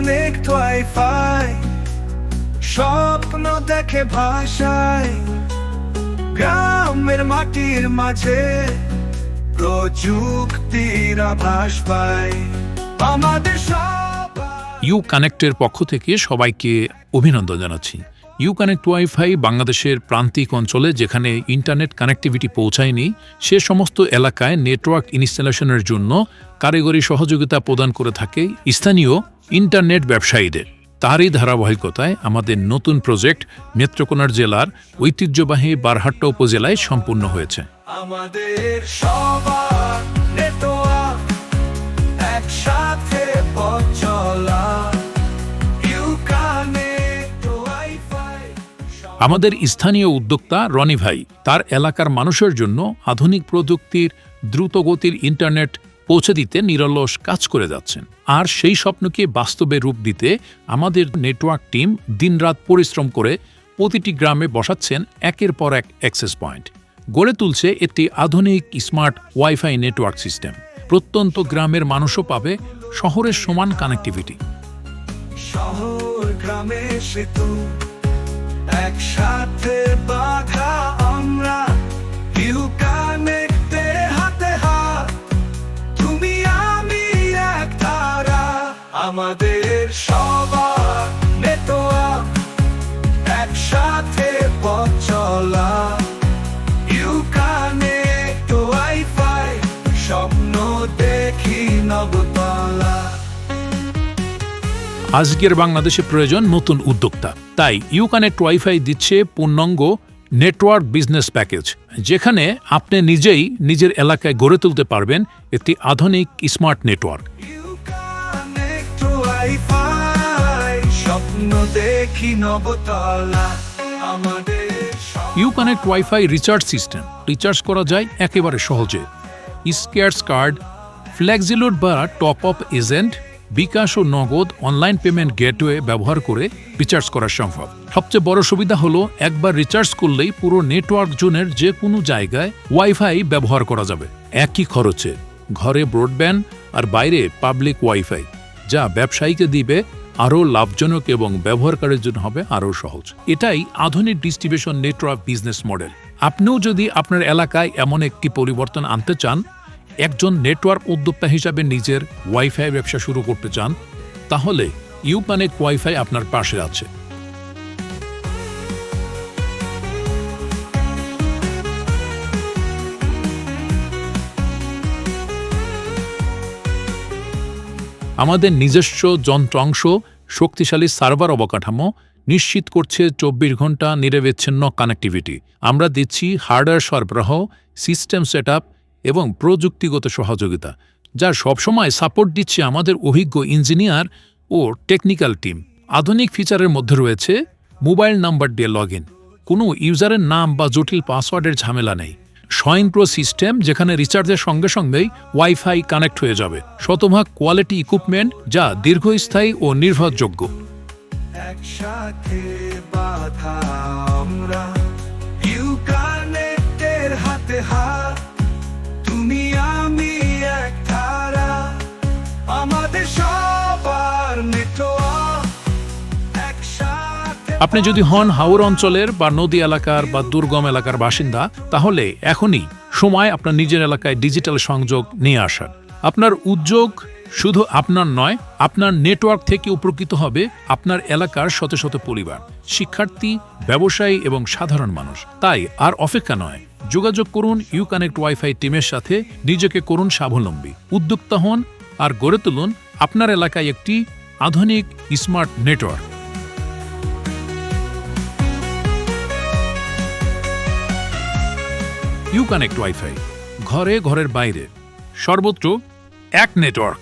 Wifi স্বপ্ন দেখে ভাষায়, গ্রামের মাটির মাঝে প্রযুক্তির আভাস পায় আমাদের সব ইউ কানেক্টের পক্ষ থেকে সবাইকে অভিনন্দন জানাচ্ছি। ইউ কানেক্ট ওয়াইফাই বাংলাদেশের প্রান্তিক অঞ্চলে যেখানে ইন্টারনেট কানেক্টিভিটি পৌঁছায়নি, সে সমস্ত এলাকায় নেটওয়ার্ক ইনস্টলেশনের জন্য কারিগরি সহযোগিতা প্রদান করে থাকে স্থানীয় ইন্টারনেট ব্যবসায়ীদের। তারই ধারাবাহিকতায় আমাদের নতুন প্রজেক্ট নেত্রকোনার জেলার ঐতিহ্যবাহী বারহাট্টা উপজেলায় সম্পূর্ণ হয়েছে। আমাদের সবার আমাদের স্থানীয় উদ্যোক্তা রনি ভাই তার এলাকার মানুষের জন্য আধুনিক প্রযুক্তির দ্রুতগতির ইন্টারনেট পৌঁছে দিতে নিরলস কাজ করে যাচ্ছেন। আর সেই স্বপ্নকে বাস্তবে রূপ দিতে আমাদের নেটওয়ার্ক টিম দিনরাত পরিশ্রম করে প্রতিটি গ্রামে বসাচ্ছেন একের পর এক অ্যাক্সেস পয়েন্ট। গড়ে তুলছে একটি আধুনিক স্মার্ট ওয়াইফাই নেটওয়ার্ক সিস্টেম। প্রত্যন্ত গ্রামের মানুষও পাবে শহরের সমান কানেক্টিভিটি। শহর গ্রামে সেতু একসাথে বাধা আমরা। হাতে হাত। তুমি, আমি এক তারা আমাদের সবার নেটওয়ার্ক একসাথে পথ চলা। ইউ কানেক্ট ওয়াইফাই স্বপ্ন দেখি নবতলা আজকের বাংলাদেশে প্রয়োজন নতুন উদ্যোক্তা। তাই ইউকানেক্ট ওয়াইফাই দিচ্ছে পূর্ণাঙ্গ নেটওয়ার্ক বিজনেস প্যাকেজ যেখানে আপনি নিজেই নিজের এলাকায় গড়ে তুলতে পারবেন একটি আধুনিক smart network. Uconnect WiFi recharge system recharge করা যায় একেবারে সহজে। স্কেয়ার্স কার্ড ফ্লেক্সিলোড বা টপ আপ এজেন্ট বিকাশ ও নগদ অনলাইন পেমেন্ট গেটওয়ে ব্যবহার করে রিচার্জ করা সম্ভব। সবচেয়ে বড় সুবিধা হলো, একবার রিচার্জ করলেই পুরো নেটওয়ার্ক জোনের যে কোনো জায়গায় ওয়াইফাই ব্যবহার করা যাবে। একই খরচে, ঘরে ব্রডব্যান্ড আর বাইরে পাবলিক ওয়াইফাই যা ব্যবসায়ীকে দিবে আরও লাভজনক এবং ব্যবহারকারীর জন্য হবে আরও সহজ। এটাই আধুনিক ডিস্ট্রিবিউশন নেটওয়ার্ক বিজনেস মডেল আপনিও যদি আপনার এলাকায় এমন একটি পরিবর্তন আনতে চান একজন নেটওয়ার্ক উদ্যোক্তা হিসাবে নিজের ওয়াইফাই ব্যবসা শুরু করতে চান, তাহলে ইউকানেক্ট ওয়াইফাই আপনার পাশে আছে। আমাদের নিজস্ব যন্ত্রাংশ, শক্তিশালী সার্ভার অবকাঠামো নিশ্চিত করছে চব্বিশ ঘণ্টা নিরবিচ্ছিন্ন কানেক্টিভিটি আমরা দিচ্ছি হার্ডওয়্যার সরবরাহ সিস্টেম সেট এবং প্রযুক্তিগত সহযোগিতা, যা সবসময় সাপোর্ট দিচ্ছে আমাদের অভিজ্ঞ ইঞ্জিনিয়ার ও টেকনিক্যাল টিম। আধুনিক ফিচারের মধ্যে রয়েছে মোবাইল নাম্বার দিয়ে লগ কোনো ইউজারের নাম বা জটিল পাসওয়ার্ডের ঝামেলা নেই। স্বয়ংক্রিয় সিস্টেম যেখানে রিচার্জের সঙ্গে সঙ্গেই ওয়াইফাই কানেক্ট হয়ে যাবে। শতভাগ কোয়ালিটি ইকুইপমেন্ট যা দীর্ঘস্থায়ী ও নির্ভরযোগ্য। একসাথে বাধা আমরা। ইউ কানেক্টের হাতে হাত আপনি যদি হন হাওর অঞ্চলের বা নদী এলাকার বা দুর্গম এলাকার বাসিন্দা, তাহলে এখনই সময় আপনার নিজের এলাকায় ডিজিটাল সংযোগ নিয়ে আসার। আপনার উদ্যোগ শুধু আপনার নয়, আপনার নেটওয়ার্ক থেকে উপকৃত হবে আপনার এলাকার শত শত পরিবার। শিক্ষার্থী, ব্যবসায়ী এবং সাধারণ মানুষ। তাই আর অপেক্ষা নয়, যোগাযোগ করুন ইউ কানেক্ট ওয়াইফাই টিমের সাথে, নিজেকে করুন স্বাবলম্বী। উদ্যোক্তা হন আর গড়ে তুলুন আপনার এলাকায় একটি আধুনিক smart network. U connect WiFi. ঘরে ঘরের বাইরে। সর্বত্র এক নেটওয়ার্ক।